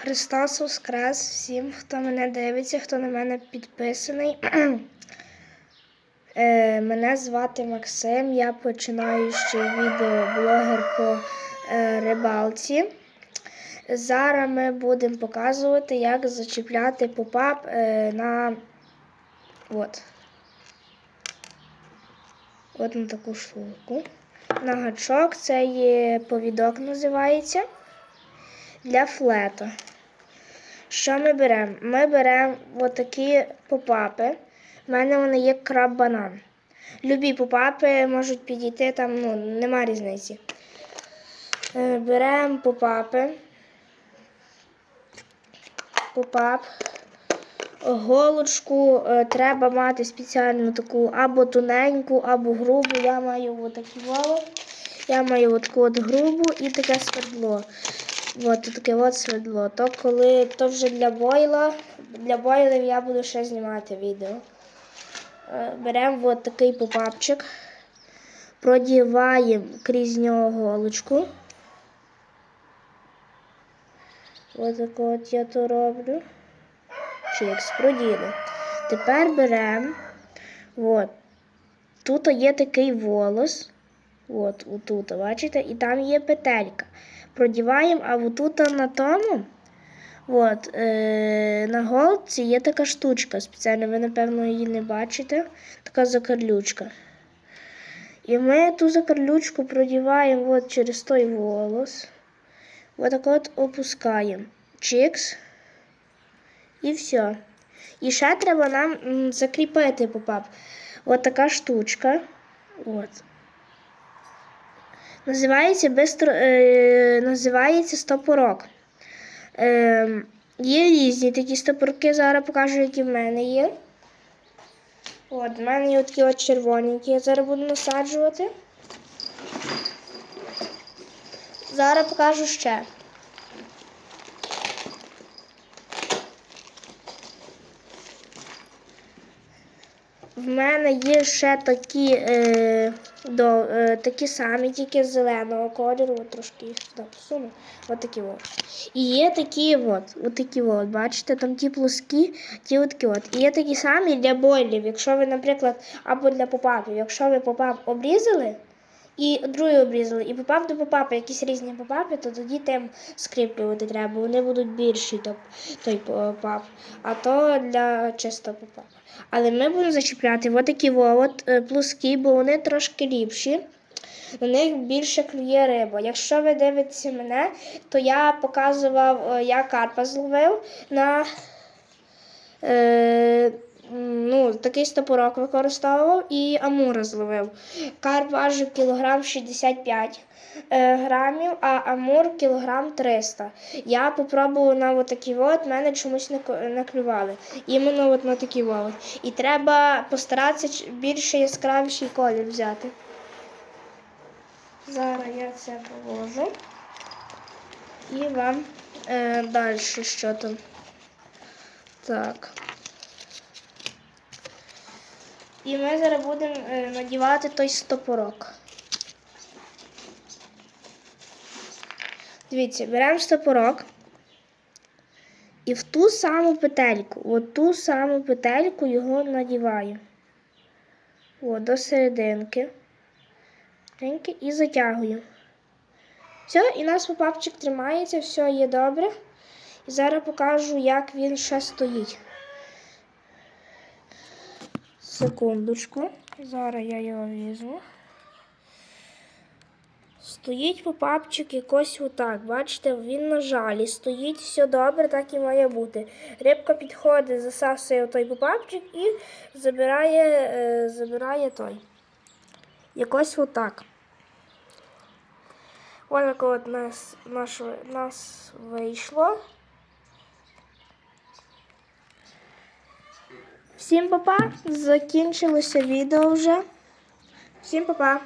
Христос Воскрес всім, хто мене дивиться, хто на мене підписаний. Е, Мене звати Максим, я починаючий відеоблогер по е, рибалці. Зараз ми будемо показувати, як зачіпляти попап е, на от. От на таку штуку. На гачок це є повідок називається для флета. Що ми беремо? Ми беремо отакі попапи. У мене вони є краб-банан. Любі попапи можуть підійти, там ну, нема різниці. Е, Беремо попапи. Попап. Голочку е, треба мати спеціальну таку або тоненьку, або грубу. Я маю отакі воло. Я маю от таку от грубу і таке свердло. От таке от свердло. То коли то вже для бойла, для бойлів я буду ще знімати відео. Е, Беремо от такий попапчик, продіваємо крізь нього голочку. Ось так от я то роблю. Чикс, проділи. Тепер беремо. От. Тут є такий волос. От, отут, бачите? І там є петелька. Продіваємо, а отут на тому. От, е, на голці є така штучка спеціальна, ви, напевно, її не бачите. Така закарлючка. І ми ту закарлючку продіваємо от через той волос. Отак от опускаємо. Чикс. І все. І ще треба нам закріпити попап. От така штучка. От. Називається бистро, е, називається стопорок. Е, є різні такі стопорки, зараз покажу, які в мене є. От, в мене є такі от червоні, які я зараз буду насаджувати. Зараз покажу ще. В мене є ще такі, е, до, е, такі самі, тільки зеленого кольору, трошки їх сюди посуну. От от. І є такі от, от такі от, бачите, там ті плоскі, ті от от. І є такі самі для бойлів, якщо ви, наприклад, або для попапів. Якщо ви попап обрізали і другий обрізали, і попав до попапа якісь різні попапи, то тоді тим скріплювати треба, вони будуть більші, то, той попап. А то для чисто попапа. Але ми будемо зачіпляти отакі от е, плоскі, бо вони трошки ліпші. На них більше клює риба. Якщо ви дивитеся мене, то я показував, е, я карпа зловив на е, такий стопорок використовував і амура зловив. Карп важив кілограм 65 е, грамів, а амур кілограм 300. Я попробувала на отакі от, мене чомусь ко- Іменно от на такі от. І треба постаратися більше яскравіший колір взяти. Зараз я це положу. І вам е, далі що там. Так. І ми зараз будемо е, надівати той стопорок. Дивіться, беремо стопорок і в ту саму петельку, от ту саму петельку його надіваємо. От, до серединки. І затягуємо. Все, і наш попапчик тримається, все є добре. І зараз покажу, як він ще стоїть. Секундочку. Зараз я його візьму. Стоїть попапчик якось отак. Бачите, він на жалі стоїть, все добре, так і має бути. Рибка підходить, засасує той попапчик і забирає, е, забирає той. Якось отак. Ось так от нас, наш, нас вийшло. Всім папа, закінчилося відео вже. Всім папа.